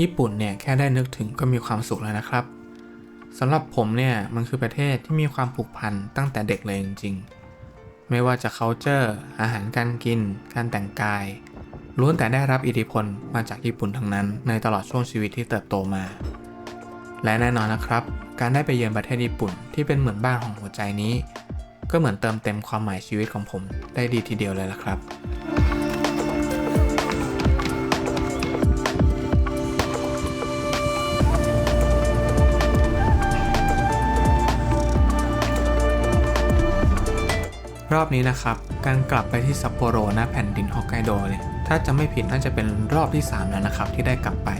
ญี่ปุ่นเนี่ยแค่ได้นึกถึงก็มีความสุขแล้วนะครับสำหรับผมเนี่ยมันคือประเทศที่มีความผูกพันตั้งแต่เด็กเลยจริงๆ ไม่ว่าจะ culture อาหารการกิน การแต่งกาย ล้วนแต่ได้รับอิทธิพลมาจากญี่ปุ่นทั้งนั้นในตลอดช่วงชีวิตที่เติบโตมา และแน่นอนนะครับ การได้ไปเยือนประเทศญี่ปุ่นที่เป็นเหมือนบ้านของหัวใจนี้ ก็เหมือนเติมเต็มความหมายชีวิตของผมได้ดีทีเดียวเลยละครับ อบนี้นะครับ การกลับไปที่ซัปโปโรณแผ่นดินฮอกไกโดเนี่ยถ้าจะไม่ผิดน่าจะเป็นรอบที่ 3 แล้วนะครับที่ได้กลับไป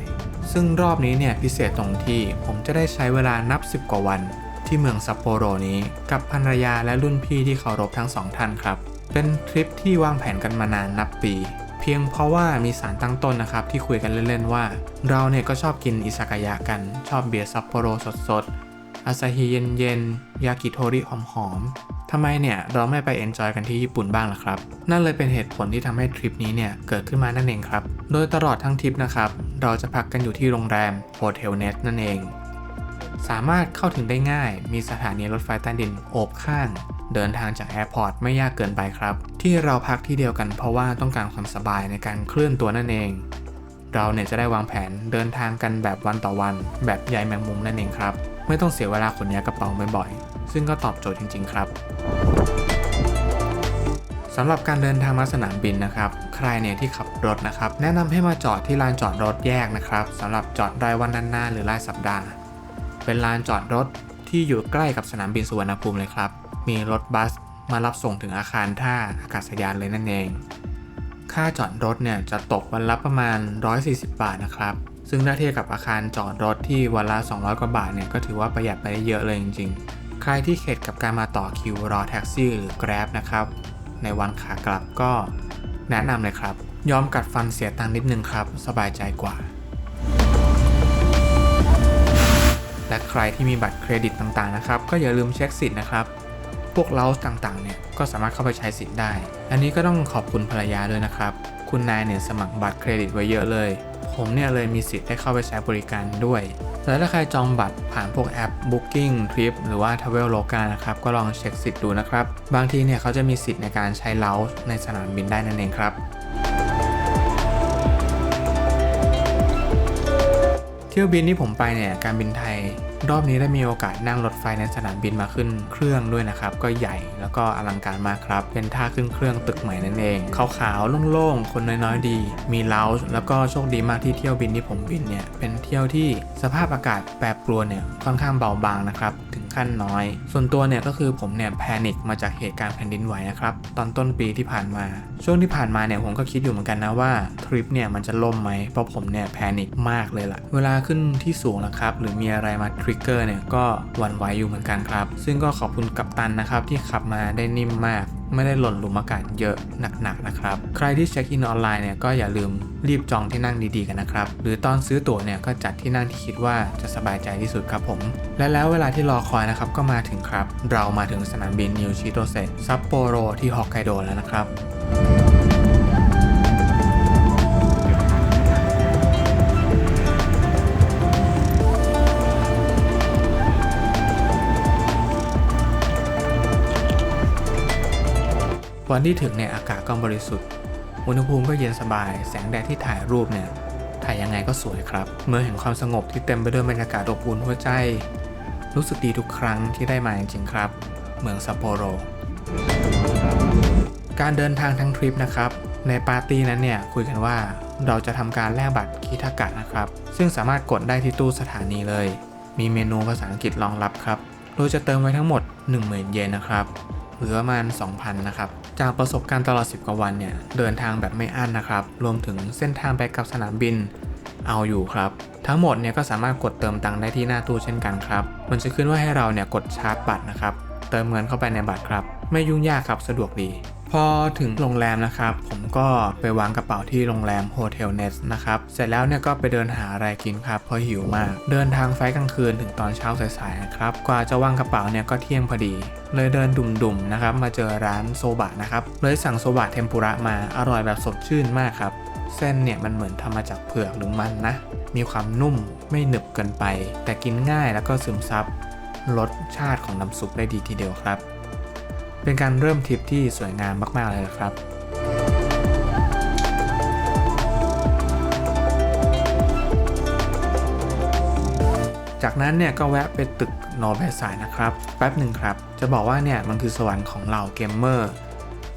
ซึ่งรอบนี้เนี่ยพิเศษตรงที่ผมจะได้ใช้เวลานับ 10 กว่าวัน ที่เมืองซัปโปโรนี้กับภรรยาและรุ่นพี่ที่เคารพทั้งสองท่านครับ เป็นทริปที่วางแผนกันมานานนับปี เพียงเพราะว่ามีสารตั้งต้นนะครับที่คุยกันเล่นๆว่า เราเนี่ยก็ชอบกินอิซากายะกันชอบเบียร์ซัปโปโรสดๆอาซาฮิเย็นๆยากิโทริหอมๆทำไมเนี่ยเราไม่ไปเอนจอยกันที่ญี่ปุ่นบ้างล่ะครับ นั่นเลยเป็นเหตุผลที่ทำให้ทริปนี้เนี่ยเกิดขึ้นมานั่นเองครับ โดยตลอดทั้งทริปนะครับ เราจะพักกันอยู่ที่โรงแรมโฮเทลเนสนั่นเอง สามารถเข้าถึงได้ง่าย มีสถานีรถไฟใต้ดินโอบข้าง เดินทางจากแอร์พอร์ตไม่ยากเกินไปครับ ที่เราพักที่เดียวกันเพราะว่าต้องการความสบายในการเคลื่อนตัวนั่นเอง เราเนี่ยจะได้วางแผนเดินทางกันแบบวันต่อวัน แบบใยแมงมุมนั่นเองครับ ไม่ต้องเสียเวลาขนย้ายกระเป๋าบ่อยๆ ซึ่งก็ตอบโจทย์จริง ๆ ครับสำหรับการเดินทางมาสนามบินนะครับ ใครเนี่ยที่ขับรถนะครับ แนะนำให้มาจอดที่ลานจอดรถแยกนะครับสำหรับจอดรายวันนานๆหรือรายสัปดาห์ เป็นลานจอดรถที่อยู่ใกล้กับสนามบินสุวรรณภูมิเลยครับ มีรถบัสมารับส่งถึงอาคารท่าอากาศยานเลยนั่นเอง ค่าจอดรถเนี่ยจะตกวันละประมาณ 140 บาทนะครับ ซึ่งถ้าเทียบกับอาคารจอดรถที่วันละ 200 กว่าบาทเนี่ยก็ถือว่าประหยัดไปได้เยอะเลยจริงๆ ใครที่เข็ดกับการมาต่อคิวรอแท็กซี่หรือ Grab นะครับ ในวันขากลับก็แนะนำเลยครับ ยอมกัดฟันเสียตังค์นิดนึงครับ สบายใจกว่า และใครที่มีบัตรเครดิตต่างๆนะครับ ก็อย่าลืมเช็คสิทธิ์นะครับ พวกเลาต่างๆเนี่ยก็สามารถเข้าไปใช้สิทธิ์ได้ อันนี้ก็ต้องขอบคุณภรรยาด้วยนะครับ คุณนายเนี่ยสมัครบัตรเครดิตไว้เยอะเลย ผมเนี่ยเลยมีสิทธิ์ได้เข้าไปใช้บริการด้วย แต่ถ้าใครจองบัตรผ่านพวกแอป Booking Trip หรือว่า Traveloka นะครับ ก็ลองเช็คสิทธิ์ดูนะครับ บางทีเนี่ยเขาจะมีสิทธิ์ในการใช้เลาส์ในสนามบินได้นั่นเองครับเที่ยวบินที่ผมไปเนี่ยการบินไทย รอบนี้ได้มีโอกาสนั่งรถไฟในสนามบินมาขึ้นเครื่องด้วยนะครับ ก็ใหญ่แล้วก็อลังการมากครับ เป็นท่าขึ้นเครื่องตึกใหม่นั่นเองขาวๆโล่งๆ คนน้อยๆดี มีเลาส์แล้วก็โชคดีมากที่เที่ยวบินที่ผมบินเนี่ยเป็นเที่ยวที่สภาพอากาศแปรปรวนเนี่ยค่อนข้างเบาบางนะครับถึงขั้นน้อย ส่วนตัวเนี่ยก็คือผมเนี่ยแพนิคมาจากเหตุการณ์แผ่นดินไหวนะครับตอนต้นปีที่ผ่านมา ช่วงที่ผ่านมาเนี่ยผมก็คิดอยู่เหมือนกันนะว่าทริปเนี่ยมันจะล่มไหมเพราะผมเนี่ยแพนิคมากเลยล่ะ เวลาขึ้นที่สูงนะครับหรือมีอะไรมาริกเกอร์เนี่ยก็หวั่นไหวอยู่เหมือนกันครับ ซึ่งก็ขอบคุณกัปตันนะครับที่ขับมาได้นิ่มมาก ไม่ได้หล่นหลุมอากาศเยอะหนักๆนะครับ ใครที่เช็คอินออนไลน์เนี่ยก็อย่าลืมรีบจองที่นั่งดีๆกันนะครับ หรือตอนซื้อตั๋วเนี่ยก็จัดที่นั่งที่คิดว่าจะสบายใจที่สุดครับผม และแล้วเวลาที่รอคอยนะครับก็มาถึงครับ เรามาถึงสนามบินนิวชิโตเซซัปโปโรที่ฮอกไกโดแล้วนะครับ วันที่ถึงเนี่ยอากาศก็บริสุทธิ์อุณหภูมิก็เย็นสบาย แสงแดดที่ถ่ายรูปเนี่ยถ่ายยังไงก็สวยครับ เมื่อเห็นความสงบที่เต็มไปด้วยบรรยากาศอบอุ่นหัวใจ รู้สึกดีทุกครั้งที่ได้มาจริงๆครับ เมืองซัปโปโร การเดินทางทั้งทริปนะครับ ในปาร์ตี้นั้นเนี่ยคุยกันว่าเราจะทำการแลกบัตรคิทากะนะครับ ซึ่งสามารถกดได้ที่ตู้สถานีเลย มีเมนูภาษาอังกฤษรองรับครับ โดยจะเติมไว้ทั้งหมด 10,000 เยนนะครับ หรือประมาณ 2,000 นะครับ จากประสบการณ์ตลอด 10 กว่าวันเนี่ย เดินทางแบบไม่อั้นนะครับ รวมถึงเส้นทางไปกับสนามบิน เอาอยู่ครับ ทั้งหมดเนี่ยก็สามารถกดเติมตังค์ได้ที่หน้าตู้เช่นกันครับ มันจะขึ้นว่าให้เราเนี่ยกดชาร์จบัตรนะครับ เติมเงินเข้าไปในบัตรครับ ไม่ยุ่งยากครับ สะดวกดี อถึงโรงแรมนะครับ ผมก็ไปวางกระเป๋าที่โรงแรมโฮเทลเนสนะครับ เสร็จแล้วเนี่ยก็ไปเดินหาอะไรกินครับเพราะหิวมาก เดินทางไฟกลางคืนถึงตอนเช้าสายๆนะครับ กว่าจะวางกระเป๋าเนี่ยก็เที่ยงพอดี เลยเดินดุ่มๆนะครับ มาเจอร้านโซบะนะครับ เลยสั่งโซบะเทมปุระมาอร่อยแบบสดชื่นมากครับ เส้นเนี่ยมันเหมือนทำมาจากเผือกหรือมันนะ มีความนุ่มไม่หนึบเกินไป แต่กินง่ายแล้วก็ซึมซับรสชาติของน้ำซุปได้ดีทีเดียวครับ เป็นการเริ่มทริปที่สวยงามมากๆเลยนะครับจากนั้นเนี่ยก็แวะไปตึกโนเบสายนะครับ แป๊บหนึ่งครับ จะบอกว่าเนี่ยมันคือสวรรค์ของเหล่าเกมเมอร์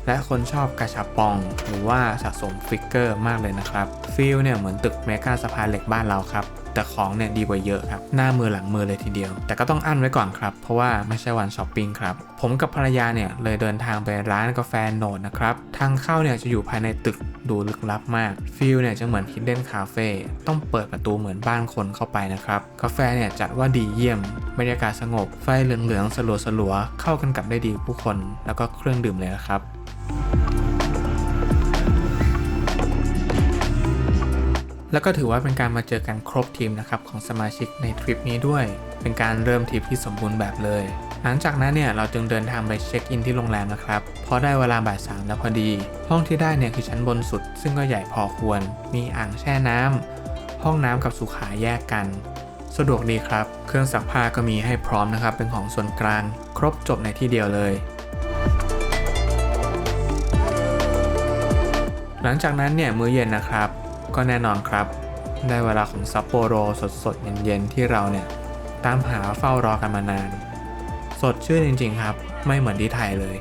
และคนชอบกาชาปอง หรือว่าสะสมฟิกเกอร์มากเลยนะครับฟีลเนี่ยเหมือนตึกเมกาสะพานเหล็กบ้านเราครับ แต่ของเนี่ยดีกว่าเยอะครับ หน้ามือหลังมือเลยทีเดียว แต่ก็ต้องอั้นไว้ก่อนครับ เพราะว่าไม่ใช่วันช้อปปิ้งครับ ผมกับภรรยาเนี่ยเลยเดินทางไปร้านกาแฟโนดนะครับ ทางเข้าเนี่ยจะอยู่ภายในตึกดูลึกลับมากฟีลเนี่ยจะเหมือน Hidden Cafe ต้องเปิดประตูเหมือนบ้านคนเข้าไปนะครับ กาแฟเนี่ยจัดว่าดีเยี่ยม บรรยากาศสงบ ไฟเหลืองๆสลัวๆเข้ากันกับได้ดีผู้คน แล้วก็เครื่องดื่มเลยนะครับ แล้วก็ถือว่าเป็นการมาเจอกันครบทีมนะครับของสมาชิกในทริปนี้ด้วย เป็นการเริ่มทริปที่สมบูรณ์แบบเลย หลังจากนั้นเนี่ยเราจึงเดินทางไปเช็คอินที่โรงแรมนะครับเพราะได้เวลาบ่ายสามแล้วพอดี ห้องที่ได้เนี่ยคือชั้นบนสุด ซึ่งก็ใหญ่พอควร มีอ่างแช่น้ำห้องน้ำกับสุขาแยกกัน สะดวกดีครับ เครื่องซักผ้าก็มีให้พร้อมนะครับเป็นของส่วนกลาง ครบจบในที่เดียวเลยหลังจากนั้นเนี่ยมื้อเย็นนะครับ ก็แน่นอนครับ ได้เวลาของซัปโปโรสดๆ เย็นๆ ที่เราเนี่ย ตามหาเฝ้ารอกันมานาน สดชื่นจริงๆครับ ไม่เหมือนที่ไทยเลย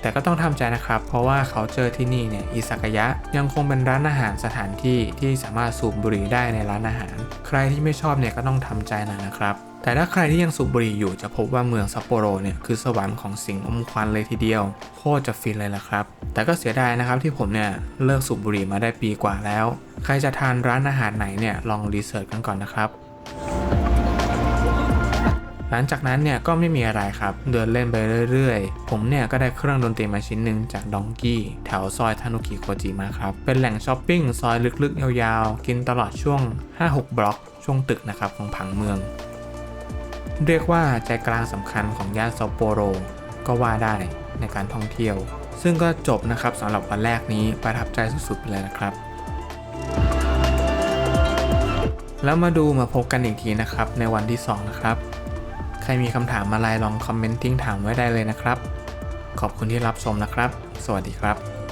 แต่ก็ต้องทำใจนะครับ เพราะว่าเขาเจอที่นี่เนี่ยอิซากยะยังคงเป็นร้านอาหารสถานที่ที่สามารถสูบบุหรี่ได้ในร้านอาหาร ใครที่ไม่ชอบเนี่ยก็ต้องทำใจหน่อยนะครับแต่ถ้าใครที่ยังสูบบุหรี่อยู่จะพบว่าเมืองซัปโปโรเนี่ยคือสวรรค์ของสิ่งอมควันเลยทีเดียว โคตรจะฟินเลยล่ะครับ แต่ก็เสียดายนะครับที่ผมเนี่ยเลิกสูบบุหรี่มาได้ปีกว่าแล้ว ใครจะทานร้านอาหารไหนเนี่ยลองรีเสิร์ชกันก่อนนะครับ หลังจากนั้นเนี่ยก็ไม่มีอะไรครับ เดินเล่นไปเรื่อยๆ ผมเนี่ยก็ได้เครื่องดนตรีมาชิ้นหนึ่งจากดองกี้แถวซอยทานุกิโคจิมาครับ เป็นแหล่งช้อปปิ้งซอยลึกๆ ยาวๆ กินตลอดช่วง 5-6 บล็อก ช่วงตึกนะครับของผังเมือง เรียกว่าใจกลางสำคัญของย่านซัปโปโร ก็ว่าได้ในการท่องเที่ยว ซึ่งก็จบนะครับสำหรับวันแรกนี้ประทับใจสุดๆไปเลยนะครับแล้วมาดูมาพบกันอีกทีนะครับในวันที่ 2 นะครับ รมีคำถามอะไรลองคอมเมนต์ทิ้งถามไว้ได้เลยนะครับ ขอบคุณที่รับชมนะครับ สวัสดีครับ